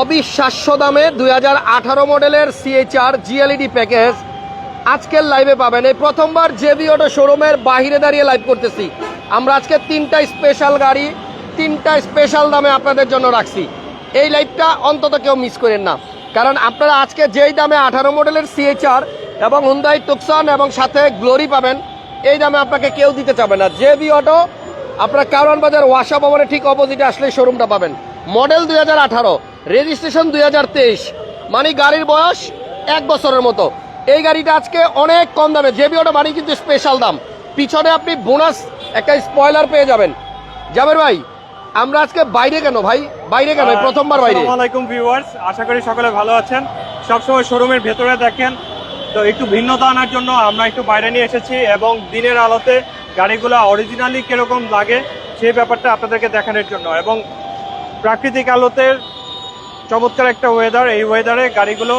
অবিশ্বাস্য দামে দু হাজার আঠারো মডেলের সিএইচআর জিএলইডি প্যাকেজ আজকের লাইভে পাবেন। এই প্রথমবার জেবি অটো শোরুমের বাহিরে দাঁড়িয়ে লাইভ করতেছি। আমরা আজকে তিনটা স্পেশাল গাড়ি, তিনটা স্পেশাল দামে আপনাদের জন্য রাখছি। এই লাইভটা অন্তত কেউ মিস করেন না। কারণ আপনারা আজকে যেই দামে আঠারো মডেলের সিএইচআর এবং হুন্দাই টুকসন এবং সাথে গ্লোরি পাবেন, এই দামে আপনাকে কেউ দিতে চাবে না। জেবি অটো আপনার কারওয়ান বাজার ওয়াসা ভবনের ঠিক অপোজিটে আসলে শোরুমটা পাবেন। মডেল দুই হাজার আঠারো রেজিস্ট্রেশন দুই হাজার তেইশ। মানে গাড়ির বয়স এক বছরের মতো। এই গাড়িটা আজকে অনেক কম দামে জেবি অটো মানে কিন্তু স্পেশাল দাম। পিছনে আপনি বোনাস একটা স্পয়লার পেয়ে যাবেন। জাবের ভাই আমরা আজকে বাইরে কেন ভাই? বাইরে কেন প্রথমবার বাইরে। আলাইকুম ভিউয়ার্স আশা করি সকলে ভালো আছেন। সবসময় শোরুমের ভেতরে দেখেন। তো একটু ভিন্নতা আনার জন্য আমরা একটু বাইরে নিয়ে এসেছি এবং দিনের আলোতে গাড়িগুলো অরিজিনালি কীরকম লাগে সেই ব্যাপারটা আপনাদেরকে দেখানোর জন্য। এবং প্রাকৃতিক আলোতে চমৎকার একটা ওয়েদার এই ওয়েদারে গাড়িগুলো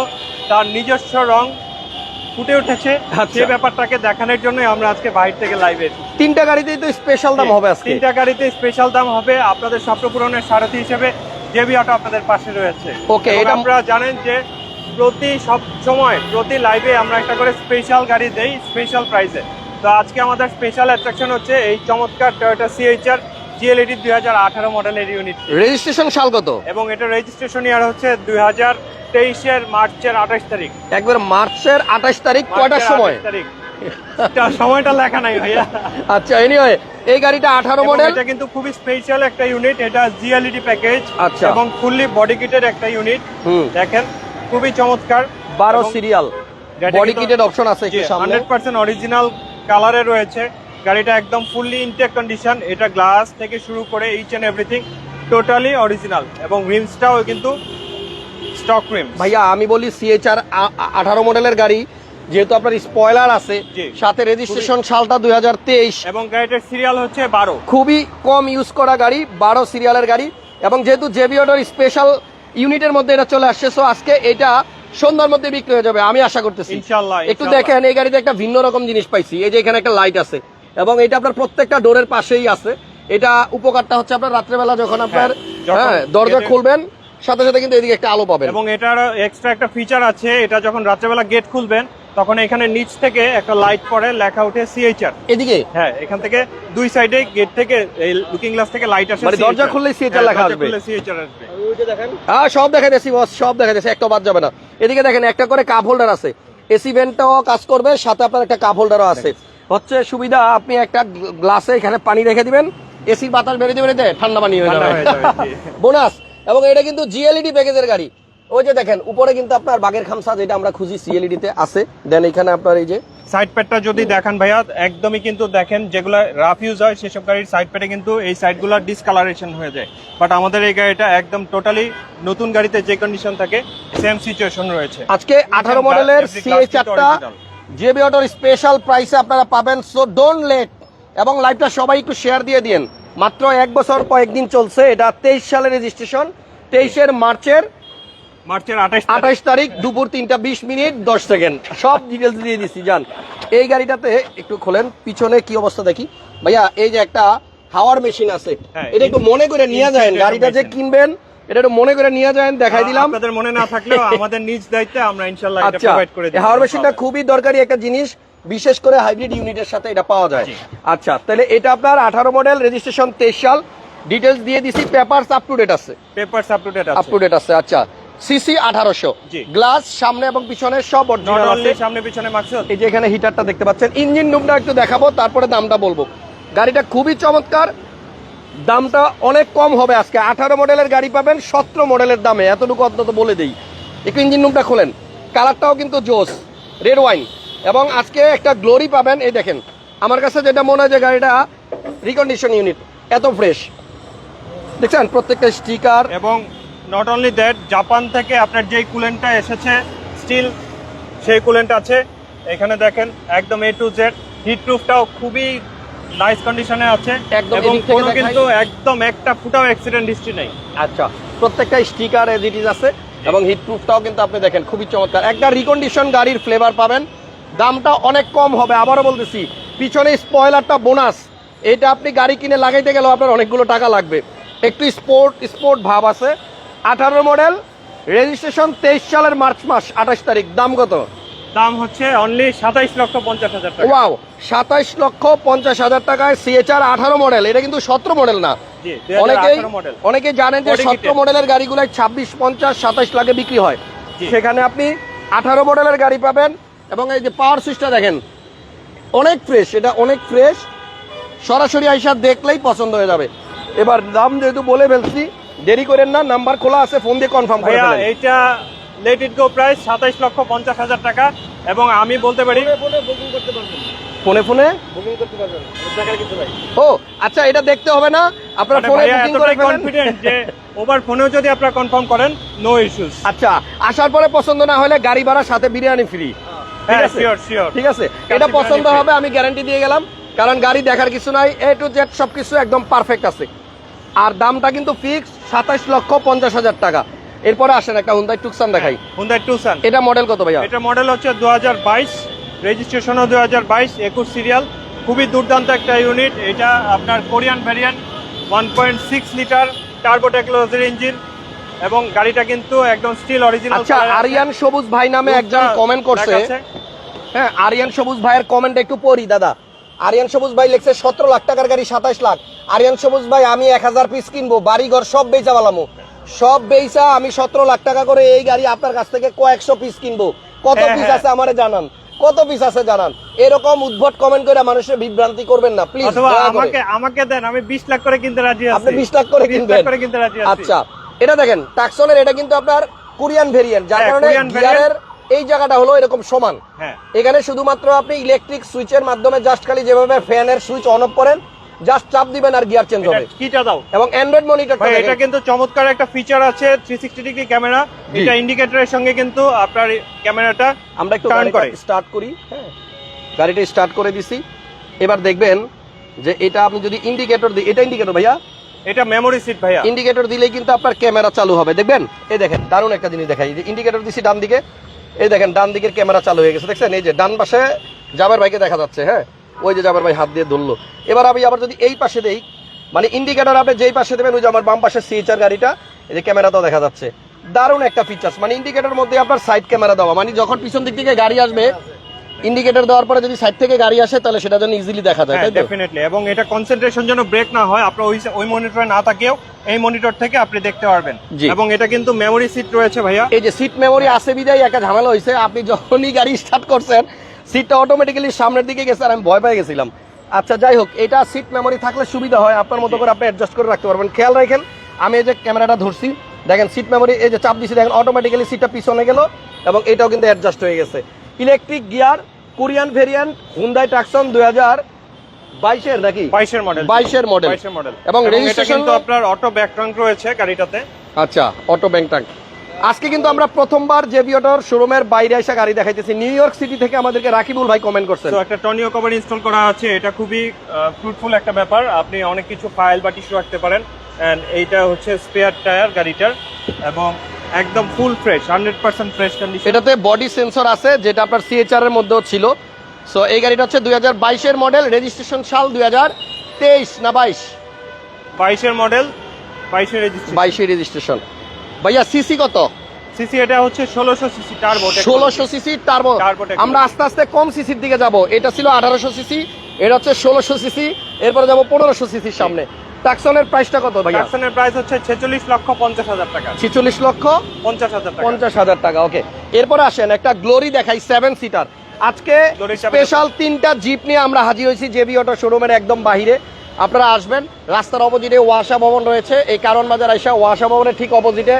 তার নিজস্ব রং ফুটে উঠেছে। আচ্ছা। সেই ব্যাপারটাকে দেখানোর জন্যই আমরা আজকে বাইরে থেকে লাইভে তিনটা গাড়িতেই তো স্পেশাল দাম হবে আজকে। তিনটা গাড়িতে স্পেশাল দাম হবে। আপনাদের স্বপ্ন পূরণের সারথি হিসেবে জেবি অটো আপনাদের পাশে রয়েছে। ওকে এটা- আমরা জানেন যে প্রতি সব সময় প্রতি লাইভে আমরা একটা করে স্পেশাল গাড়ি দেই স্পেশাল প্রাইসে তো আজকে আমাদের স্পেশাল অ্যাট্রাকশন হচ্ছে এই চমৎকার টয়োটা সিএইচআর জিএলইডি দুই হাজার আঠারো মডেলের ইউনিট রেজিস্ট্রেশন সাল কত? এবং এটা রেজিস্ট্রেশন ইয়ার হচ্ছে দুই হাজার তেইশের মার্চের আঠাশ তারিখ। একবার মার্চের আঠাশ তারিখ কয়টার সময়? তারিখ। সময়টা লেখা নাই ভাইয়া। আচ্ছা এনিওয়ে এই গাড়িটা আঠারো এবং মডেল এটা কিন্তু খুবই স্পেশাল একটা ইউনিট এটা জিএলইডি প্যাকেজ আচ্ছা। এবং ফুললি বডি কিটের একটা ইউনিট দেখেন খুবই চমৎকার। বারো এবং সিরিয়াল যেটা বডি কিটেড অপশন আছে একটু সামনে। হান্ড্রেড পার্সেন্ট অরিজিনাল কালারে রয়েছে। গাড়িটা একদম ফুললি ইনটেক কন্ডিশন এটা গ্লাস থেকে শুরু করে each and everything totally original এবং রিমসটাও কিন্তু স্টক রিম ভাইয়া আমি বলি সিএচআর আঠারো মডেলের গাড়ি যেহেতু আপনার স্পয়লার আছে। সাথে রেজিস্ট্রেশন সালটা দুই হাজার তেইশ। এবং গাড়িটার সিরিয়াল হচ্ছে বারো। খুবই কম ইউজ করা গাড়ি বারো সিরিয়ালের গাড়ি এবং যেহেতু জেবি অটোর স্পেশাল ইউনিটের মধ্যে এটা চলে আসছে সো আজকে এটা সন্ধ্যার মধ্যে বিক্রি হয়ে যাবে আমি আশা করতেছি। একটু দেখেন এই গাড়িতে একটা ভিন্ন রকম জিনিস পাইছি এই যে এখানে একটা লাইট আছে। এবং এটা আপনার প্রত্যেকটা ডোরের পাশেই আছে। এটা উপকারটা হচ্ছে আপনার রাত্রেবেলা যখন আপনার হ্যাঁ দরজা খুলবেন সাথে সাথে কিন্তু এদিকে একটা আলো পাবেন। এবং এটার এক্সট্রা একটা ফিচার আছে এটা যখন রাত্রেবেলা গেট খুলবেন তখন এখানে নিচ থেকে একটা লাইট পরে লেখা উঠে সিএইচআর এদিকে? হ্যাঁ এখান থেকে দুই সাইডে গেট থেকে এই লুকিং গ্লাস থেকে লাইট আসে মানে দরজা খুললেই CHR হ্যাঁ, লেখা আসবে। খুললে CHR আসবে। হ্যাঁ সব দেখা দিয়েছি বস সব দেখা দিয়েছি একটা বাদ যাবে না। এদিকে দেখেন একটা করে কাপ হোল্ডার আছে। এসি ভেন্টটাও কাজ করবে সাথে আপনার একটা কাপ হোল্ডারও আছে। হচ্ছে সুবিধা আপনি একটা গ্লাসে এখানে পানি রেখে দিবেন এসির বাতাস বেরিয়ে দেবেন এতে ঠান্ডা পানি হয়ে যাবে। বোনাস। এবং এটা কিন্তু জিএলইডি প্যাকেজের গাড়ি। ওই যে দেখেন উপরে কিন্তু আপনার বাগের খামসা যেটা আমরা খুঁজি সিএলইডি তে আছে। দেন এখানে আপনার এই যে সাইড প্যাডটা যদি দেখেন ভাইয়া একদমই কিন্তু দেখেন যেগুলো রাফ ইউজ হয় সেসব গাড়ির সাইড প্যাডে কিন্তু এই সাইডগুলো ডিসকালারেশন হয়ে যায়। বাট আমাদের এই গাড়িটা একদম টোটালি নতুন গাড়িতে যে কন্ডিশন থাকে সেম সিচুয়েশন রয়েছে। আজকে আঠারো মডেলের সিএ চারটা জেবি অটোর স্পেশাল প্রাইসে আপনারা পাবেন সো ডোন্ট লেট এবং লাইভটা সবাই একটু শেয়ার দিয়ে দিন মাত্র এক বছর কয়েকদিন চলছে এটা তেইশ সালের রেজিস্ট্রেশন তেইশের মার্চের মার্চের আঠাশ আঠাশ তারিখ দুপুর তিনটা বিশ মিনিট দশ সেকেন্ড। সব ডিটেলস দিয়ে দিচ্ছি যান এই গাড়িটাতে একটু খোলেন পিছনে কি অবস্থা দেখি। ভাইয়া এই যে একটা হাওয়ার মেশিন আছে হ্যাঁ, এটা একটু মনে করে নিয়ে যায় গাড়িটা যে কিনবেন এটা একটু মনে করে নিয়ে যায় দেখাই দিলাম। আপনাদের মনে না থাকলেও আমাদের নিজ দায়িত্বে আমরা ইনশাল্লাহ এটা আচ্ছা প্রোভাইড করে দিই হাওয়ার মেশিনটা খুবই দরকারি একটা জিনিস বিশেষ করে হাইব্রিড ইউনিটের সাথে এটা পাওয়া যায়। আচ্ছা তাহলে এটা আপনার আঠারো মডেল রেজিস্ট্রেশন তেইশ সাল। ডিটেলস দিয়ে দিছি পেপারস আপ টু ডেট আছে। Papers up to date up to date আছে আচ্ছা। সিসি আঠারোশো। গ্লাস সামনে এবং পিছনে সব সামনে পিছনে এই যে এখানে হিটারটা দেখতে পাচ্ছেন ইঞ্জিন রুমটা একটু দেখাবো তারপরে দামটা বলব। গাড়িটা খুবই চমৎকার। দামটা অনেক কম হবে আজকে। আঠারো মডেলের গাড়ি পাবেন, সতেরো মডেলের দামে। এতটুকু অন্তত বলে দিই। একটু ইঞ্জিন রুমটা খোলেন। কালারটাও কিন্তু জোস রেড ওয়াইন এবং আজকে একটা গ্লোরি পাবেন, এই দেখেন। আমার কাছে যেটা মনে হয় যে গাড়িটা রিকন্ডিশন ইউনিট এত ফ্রেশ দেখছেন? প্রত্যেকটা স্টিকার এবং নট অনলি দ্যাট জাপান থেকে আপনার যেই কুলেন্টটা এসেছে স্টিল সেই কুলেন্ট আছে। এখানে দেখেন, একদম এ টু জেড হিট প্রুফটাও খুবই নাইস কন্ডিশনে আছে এবং কোনো কিন্তু একদম একটা ফুটাও অ্যাক্সিডেন্ট হিস্ট্রি নেই। আচ্ছা প্রত্যেকটা স্টিকার এজ ইট ইজ আছে এবং হিট প্রুফটাও কিন্তু আপনি দেখেন খুবই চমৎকার। একটা রিকন্ডিশন গাড়ির ফ্লেভার পাবেন দামটা অনেক কম হবে আবারও বলতেছি পিছনে স্পয়লারটা বোনাস এটা আপনি গাড়ি কিনে লাগাইতে গেলেও আপনার অনেকগুলো টাকা লাগবে। একটু স্পোর্ট স্পোর্ট ভাব আছে। আঠারো মডেল রেজিস্ট্রেশন তেইশ সালের মার্চ মাস আঠাশ তারিখ দাম কত? দাম হচ্ছে অনলি সাতাইশ লক্ষ পঞ্চাশ হাজার টাকা। ওয়াও সাতাইশ লক্ষ পঞ্চাশ হাজার টাকায় সিএচআর আঠারো মডেল এটা কিন্তু সতেরো মডেল না। অনেকেই অনেকে জানেন যে সতেরো মডেলের গাড়িগুলো ছাব্বিশ পঞ্চাশ সাতাইশ লাখে বিক্রি হয়। সেখানে আপনি আঠারো মডেলের গাড়ি পাবেন এবং এই যে পাওয়ার সুইচটা দেখেন অনেক ফ্রেশ এটা অনেক ফ্রেশ সরাসরি আইসা দেখলেই পছন্দ হয়ে যাবে। এবার দাম যেহেতু বলে ফেলছি দেরি করেন না নাম্বার খোলা আছে ফোন দিয়ে কনফার্ম করে এইটা লেট ইট গো প্রাইস সাতাইশ লক্ষ পঞ্চাশ হাজার টাকা। এবং আমি বলতে পারি ফোনে ফোনে ও আচ্ছা এটা দেখতে হবে না? আপনারা মানে ফোনে বুকিং করে কনফিডেন্ট যে ওভার ফোনেও যদি আপনারা কনফার্ম করেন নো ইস্যুস আচ্ছা আসার পরে পছন্দ না হলে গাড়ি ভাড়া সাথে বিরিয়ানি ফ্রি হ্যাঁ ঠিক আছে? এটা পছন্দ হবে আমি গ্যারান্টি দিয়ে গেলাম। কারণ গাড়ি দেখার কিছু নাই এ টু জেড সবকিছু একদম পারফেক্ট আছে। আর দামটা কিন্তু ফিক্স সাতাশ লক্ষ পঞ্চাশ হাজার টাকা। এরপরে আসেন একটা হুন্দাই টুকসান দেখাই। হুন্দাই টুসান এটা মডেল কত ভাইয়া? এটা মডেল হচ্ছে দু হাজার বাইশ রেজিস্ট্রেশনও দু হাজার বাইশ একুশ সিরিয়াল খুবই দুর্দান্ত একটা ইউনিট এটা আপনার Korean variant one point six litre turbo টেকনোলজির ইঞ্জিন এবং গাড়িটা কিন্তু একদম স্টিল অরিজিনাল আচ্ছা আরিয়ান সবুজ ভাই নামে একজন কমেন্ট করছে। হ্যাঁ আরিয়ান সবুজ ভাইয়ের কমেন্ট একটু পড়ি দাদা। আরিয়ান সবুজ ভাই লিখছে সতেরো লাখ টাকার গাড়ি সাতাশ লাখ। আরিয়ান সবুজ ভাই আমি এক হাজার পিস কিনবো বাড়ি ঘর সব বেচা বালামো। সব বেচা আমি সতেরো লাখ টাকা করে এই গাড়ি আপনার কাছ থেকে কয়েকশো পিস কিনবো। কত হ্যাঁ, পিস হ্যাঁ। আছে আমারে জানান? কত পিস আছে জানান? এরকম উদ্ভট কমেন্ট করে মানুষের বিভ্রান্তি করবেন না প্লিজ আমাকে আমাকে দেন আমি বিশ লাখ করে কিনতে রাজি আছি। আপনি বিশ লাখ করে কিনবেন। করে কিনতে রাজি আছি। আচ্ছা এটা দেখেন টাকসনের এটা কিন্তু আপনার কোরিয়ান ভেরিয়েন্ট যার হ্যাঁ, কারণে গিয়ারের এই জায়গাটা হলো এরকম সমান। হ্যাঁ। এখানে শুধুমাত্র আপনি ইলেকট্রিক সুইচের মাধ্যমে জাস্ট খালি যেভাবে ফ্যানের সুইচ অন অফ করেন জাস্ট চাপ দিবেন আর গিয়ার চেঞ্জ হবে। কিটা দাও। এবং অ্যান্ড্রয়েড এটা কিন্তু চমৎকার একটা ফিচার আছে থ্রি সিক্সটি ডিগ্রি ক্যামেরা এটা ইন্ডিকেটরের সঙ্গে কিন্তু আপনার ক্যামেরাটা আমরা একটু। স্টার্ট করি। হ্যাঁ। গাড়িটা স্টার্ট করে দিছি। এবার দেখবেন যে এটা আপনি যদি ইন্ডিকেটর দিই এটা ইন্ডিকেটর ভাইয়া? এটা মেমোরি সিট ভাইয়া। ইন্ডিকেটর দিলেই কিন্তু আপনার ক্যামেরা চালু হবে। দেখবেন? এই দেখেন দারুণ একটা জিনিস দেখাই। যে ইন্ডিকেটর দিছি ডান দিকে এই দেখেন ডান দিকের ক্যামেরা চালু হয়ে গেছে। দেখছেন? এই যে ডান পাশে জাবের ভাইকে দেখা যাচ্ছে হ্যাঁ। ওই যে জাবের ভাই হাত দিয়ে ধরলো। এবার আমি আবার যদি এই পাশে দেই মানে ইন্ডিকেটার আপনি যেই পাশে দেবেন ওই যে আমার বাম পাশে সিএচআর গাড়িটা এই যে ক্যামেরাটাও দেখা যাচ্ছে। দারুণ একটা ফিচার্স মানে ইন্ডিকেটর মধ্যে আপনার সাইড ক্যামেরা দেওয়া। মানে যখন পিছন দিক থেকে গাড়ি আসবে ইন্ডিকেটর দেওয়ার পরে যদি সাইড থেকে গাড়ি আসে তাহলে সেটা যেন ইজিলি দেখা যায় হ্যাঁ তাই তো? ডেফিনেটলি এবং এটা কনসেন্ট্রেশন যেন ব্রেক না হয় আপনার ওই ওই মনিটরে না থাকেও এই মনিটর থেকে আপনি দেখতে পারবেন। এবং এটা কিন্তু মেমোরি সিট রয়েছে ভাইয়া। এই যে সিট মেমোরি আছে বিদায় একটা ঝামেলা হয়েছে আপনি যখনই গাড়ি স্টার্ট করছেন সিটটা অটোমেটিক্যালি সামনের দিকে গেছে আর আমি ভয় পেয়ে গেছিলাম। আচ্ছা যাই হোক এটা সিট মেমোরি থাকলে সুবিধা হয় আপনার মতো করে আপনি অ্যাডজাস্ট করে রাখতে পারবেন। খেয়াল রাখেন আমি এই যে ক্যামেরাটা ধরছি দেখেন সিট মেমোরি এই যে চাপ দিছি দেখেন অটোমেটিক্যালি সিটটা পিছনে গেল এবং এটাও কিন্তু অ্যাডজাস্ট হয়ে গেছে। Electric gear Korean variant Hyundai Tucson দুই হাজার বাইশের নাকি? বাইশের মডেল বাইশের মডেল বাইশের মডেল এবং রেজিস্ট্রেশন হলো- আপনার অটো ব্যাকট্রাঙ্ক রয়েছে গাড়িটাতে। আচ্ছা অটো ব্যাংক ট্যাঙ্ক আজকে কিন্তু আমরা প্রথমবার জেবি অটোর শোরুমের বাইরে এসে গাড়ি দেখাইতেছি। নিউ ইয়র্ক সিটি থেকে আমাদেরকে রাকিবুল ভাই কমেন্ট করছেন। একটা টনিও কভার ইনস্টল করা আছে এটা খুবই ফ্রুটফুল একটা ব্যাপার। আপনি অনেক কিছু ফাইল বা টিস্যু রাখতে পারেন। এন্ড এইটা হচ্ছে স্পেয়ার টায়ার গাড়িটার। এবং একদম full fresh hundred percent fresh condition এটাতে বডি সেন্সর আছে যেটা আপনার সিএচআর এর মধ্যেও ছিল। সো এই গাড়িটা হচ্ছে দুই হাজার বাইশের মডেল রেজিস্ট্রেশন সাল দুই হাজার তেইশ না বাইশ? বাইশের মডেল বাইশের রেজিস্ট্রেশন বাইশে রেজিস্ট্রেশন ভাইয়া সিসি কত? সিসি এটা হচ্ছে ষোলোশো সিসি টার্বো ষোলোশো সিসি টার্বো আমরা আস্তে আস্তে কম সিসির দিকে যাব। এটা ছিল আঠারোশো সিসি এটা হচ্ছে ষোলোশো সিসি এরপরে যাব পনেরোশো সিসির সামনে। টাকসনের প্রাইসটা কত ভাইয়া? টাকসনের প্রাইস হচ্ছে ছেচল্লিশ লক্ষ পঞ্চাশ হাজার টাকা। ছিচল্লিশ লক্ষ পঞ্চাশ হাজার টাকা। পঞ্চাশ হাজার টাকা ওকে। এরপরে আসেন একটা গ্লোরি দেখাই সেভেন সিটার আজকে স্পেশাল তিনটা জিপ নিয়ে আমরা হাজির হয়েছি জেবি অটো শোরুমের একদম বাহিরে। আপনারা আসবেন রাস্তার অপোজিটে ওয়াসা ভবন রয়েছে। এই কারণ বাজার আইসা ওয়াসা ভবনের ঠিক অপোজিটে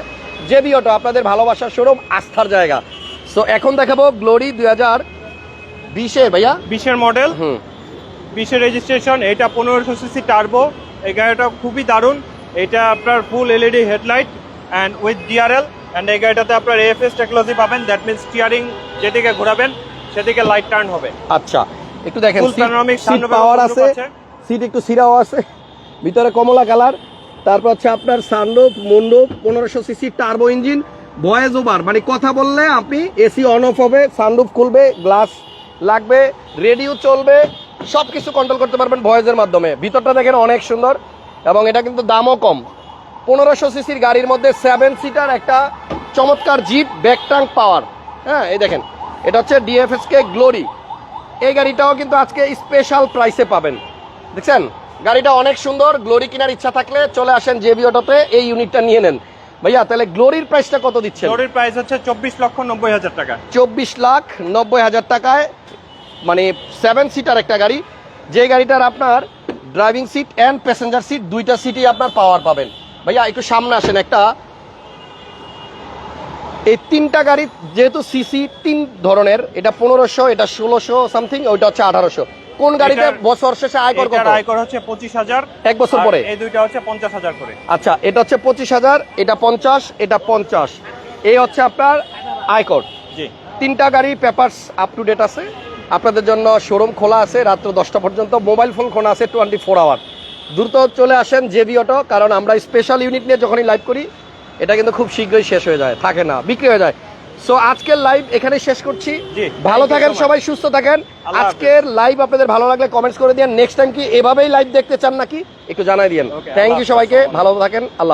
জেবি অটো আপনাদের ভালোবাসার শোরুম আস্থার জায়গা। সো এখন দেখাবো গ্লোরি দুই হাজার বিশে ভাইয়া। বিশের মডেল। হুম। বিশের রেজিস্ট্রেশন এটা পনেরোশো সিসি টার্বো এই গাড়িটা খুবই দারুণ। এটা আপনার full LED headlight and with DRL and এই গাড়িটাতে আপনার এফএস টেকনোলজি পাবেন। দ্যাট মিনস স্টিয়ারিং যেদিকে ঘোরাবেন সেদিকে লাইট টার্ন হবে। আচ্ছা একটু দেখেন পাওয়ার আছে। সিট একটু সিরাও আছে। ভিতরে কমলা কালার। তারপর হচ্ছে আপনার সানরুফ মন্ডপ পনেরোশো CC turbo engine voice over মানে কথা বললে আপনি এসি অন অফ হবে, সানরুফ খুলবে গ্লাস লাগবে রেডিও চলবে সব কিছু কন্ট্রোল করতে পারবেন ভয়েসের মাধ্যমে। ভিতরটা দেখেন অনেক সুন্দর এবং এটা কিন্তু দামও কম। পনেরোশো সিসির গাড়ির মধ্যে সেভেন সিটার একটা চমৎকার জিপ ব্যাকটাং পাওয়ার হ্যাঁ এই দেখেন। এটা হচ্ছে ডিএফএসকে গ্লোরি এই গাড়িটাও কিন্তু আজকে স্পেশাল প্রাইসে পাবেন। দেখছেন? গাড়িটা অনেক সুন্দর গ্লোরি কেনার ইচ্ছা থাকলে চলে আসেন জেবি অটোতে এই ইউনিটটা নিয়ে নেন। ভাইয়া তাহলে গ্লোরির প্রাইসটা কত দিচ্ছেন? গ্লোরির প্রাইস হচ্ছে চব্বিশ লক্ষ নব্বই হাজার টাকা। চব্বিশ লাখ নব্বই হাজার টাকায় মানে সেভেন সিটার একটা গাড়ি। যে গাড়িটার আপনার driving seat and passenger seat দুইটা সিটই আপনার পাওয়ার পাবেন। ভাইয়া একটু সামনে আসেন একটা। এই তিনটা গাড়ি যেহেতু সিসি তিন ধরনের এটা পনেরোশো এটা ষোলোশো সামথিং ওইটা হচ্ছে আঠারোশো। কোন গাড়িতে বছর শেষে আয়কর কত? আয়কর হচ্ছে পঁচিশ হাজার। এক বছর পরে? এই দুইটা হচ্ছে পঞ্চাশ হাজার করে। আচ্ছা এটা হচ্ছে পঁচিশ হাজার এটা পঞ্চাশ এটা পঞ্চাশ। এই হচ্ছে আপনার আয়কর জি। তিনটা গাড়ি পেপারস আপ টু ডেট আছে। আপনাদের জন্য শোরুম খোলা আছে রাত্র দশটা পর্যন্ত। মোবাইল ফোন খোলা আছে টোয়েন্টি ফোর আওয়ার দ্রুত চলে আসেন জেবি অটো কারণ আমরা স্পেশাল ইউনিট নিয়ে যখনই লাইভ করি এটা কিন্তু খুব শীঘ্রই শেষ হয়ে যায় থাকে না বিক্রি হয়ে যায়। সো আজকের লাইভ এখানে শেষ করছি। ভালো থাকেন সবাই সুস্থ থাকেন। আজকের লাইভ আপনাদের ভালো লাগলে কমেন্টস করে দিন নেক্সট টাইম কি এভাবেই লাইভ দেখতে চান নাকি? একটু জানাই দিন থ্যাংক ইউ সবাইকে। ভালো থাকেন। আল্লাহ